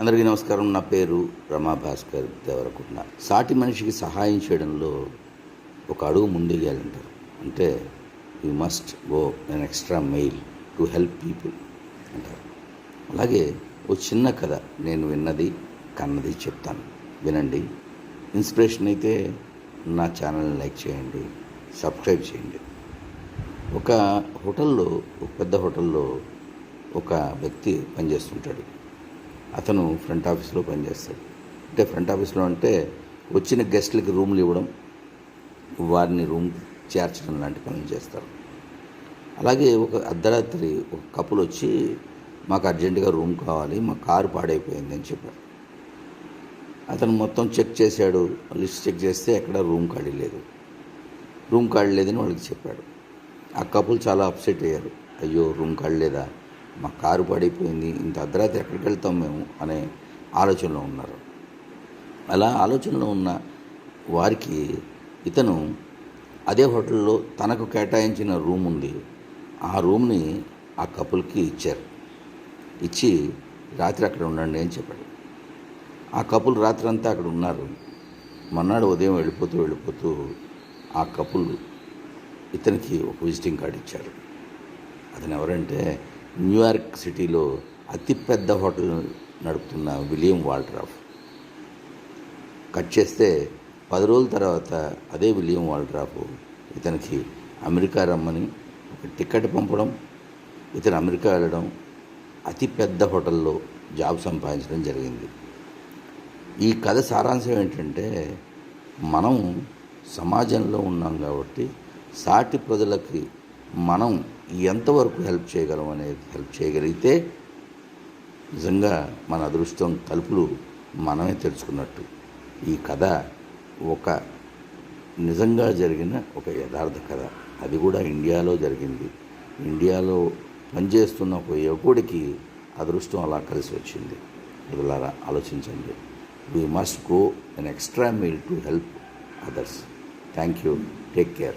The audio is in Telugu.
అందరికీ నమస్కారం. నా పేరు రమా భాస్కర్ దేవరకుండ. సాటి మనిషికి సహాయం చేయడంలో ఒక అడుగు ముందుగేయాలంటారు. అంటే you must go an extra mile to help people అంటారు. అలాగే ఓ చిన్న కథ నేను విన్నది కన్నది చెప్తాను. వినండి. ఇన్స్పిరేషన్ అయితే నా ఛానల్ని లైక్ చేయండి సబ్స్క్రైబ్ చేయండి. ఒక హోటల్లో ఒక పెద్ద హోటల్లో ఒక వ్యక్తి పనిచేస్తుంటాడు. అతను ఫ్రంట్ ఆఫీస్లో పనిచేస్తాడు. అంటే ఫ్రంట్ ఆఫీస్లో అంటే వచ్చిన గెస్ట్లకి రూమ్లు ఇవ్వడం వారిని రూమ్ చేర్చడం లాంటి పనులు చేస్తారు. అలాగే ఒక అర్ధరాత్రి ఒక కపుల్ వచ్చి మాకు అర్జెంటుగా రూమ్ కావాలి మా కారు పాడైపోయింది అని చెప్పారు. అతను మొత్తం చెక్ చేశాడు లిస్ట్ చెక్ చేస్తే ఎక్కడ రూమ్ ఖాళీ లేదు. రూమ్ ఖాళీ లేదని వాళ్ళకి చెప్పాడు. ఆ కపుల్ చాలా అప్సెట్ అయ్యారు. అయ్యో రూమ్ ఖాళీ లేదా? మా కారు పడిపోయింది ఇంత అర్ధరాత్రి ఎక్కడికి వెళ్తాం మేము అనే ఆలోచనలో ఉన్నారు. అలా ఆలోచనలో ఉన్న వారికి ఇతను అదే హోటల్లో తనకు కేటాయించిన రూమ్ ఉంది. ఆ రూమ్ని ఆ కపుల్కి ఇచ్చారు. ఇచ్చి రాత్రి అక్కడ ఉండండి అని చెప్పాడు. ఆ కపుల్ రాత్రి అంతా అక్కడ ఉన్నారు. మన్నాడు ఉదయం వెళ్ళిపోతూ వెళ్ళిపోతూ ఆ కపుల్ ఇతనికి ఒక విజిటింగ్ కార్డు ఇచ్చారు. అతను ఎవరంటే న్యూయార్క్ సిటీలో అతిపెద్ద హోటల్ నడుపుతున్న విలియం వాల్డ్రాఫ్. కట్ చేస్తే పది రోజుల తర్వాత అదే విలియం వాల్డ్రాఫ్ ఇతనికి అమెరికా రమ్మని ఒక టికెట్ పంపడం ఇతను అమెరికా వెళ్ళడం అతిపెద్ద హోటల్లో జాబ్ సంపాదించడం జరిగింది. ఈ కథ సారాంశం ఏంటంటే మనం సమాజంలో ఉన్నాం కాబట్టి సాటి ప్రజలకి మనం ఎంతవరకు హెల్ప్ చేయగలం అనేది హెల్ప్ చేయగలిగితే నిజంగా మన అదృష్టం తలుపులు మనమే తెరుచుకున్నట్టు. ఈ కథ ఒక నిజంగా జరిగిన ఒక యథార్థ కథ. అది కూడా ఇండియాలో జరిగింది. ఇండియాలో పనిచేస్తున్న ఒక యువకుడికి అదృష్టం అలా కలిసి వచ్చింది. ప్రజలారా ఆలోచించండి. We must go an extra mile to help others thank you take care